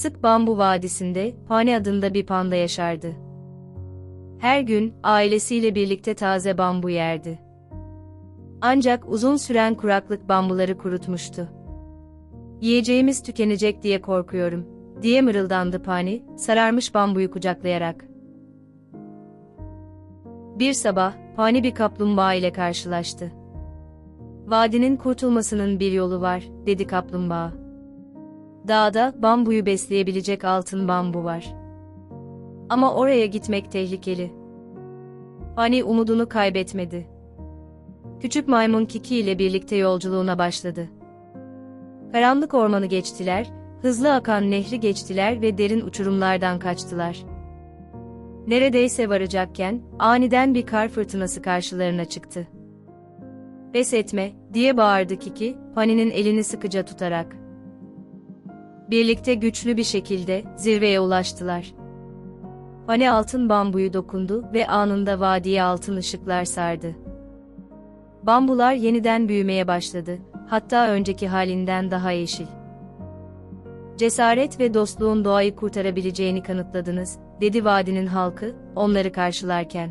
Sık Bambu Vadisi'nde Pani adında bir panda yaşardı. Her gün ailesiyle birlikte taze bambu yerdi. Ancak uzun süren kuraklık bambuları kurutmuştu. Yiyeceğimiz tükenecek diye korkuyorum, diye mırıldandı Pani, sararmış bambuyu kucaklayarak. Bir sabah, Pani bir kaplumbağa ile karşılaştı. Vadinin kurtulmasının bir yolu var, dedi kaplumbağa. Dağda bambuyu besleyebilecek altın bambu var. Ama oraya gitmek tehlikeli. Hani umudunu kaybetmedi. Küçük maymun Kiki ile birlikte yolculuğuna başladı. Karanlık ormanı geçtiler, hızlı akan nehri geçtiler ve derin uçurumlardan kaçtılar. Neredeyse varacakken, aniden bir kar fırtınası karşılarına çıktı. Pes etme, diye bağırdı Kiki, Pani'nin elini sıkıca tutarak. Birlikte güçlü bir şekilde zirveye ulaştılar. Pani altın bambuyu dokundu ve anında vadiye altın ışıklar sardı. Bambular yeniden büyümeye başladı, hatta önceki halinden daha yeşil. Cesaret ve dostluğun doğayı kurtarabileceğini kanıtladınız, dedi vadinin halkı, onları karşılarken.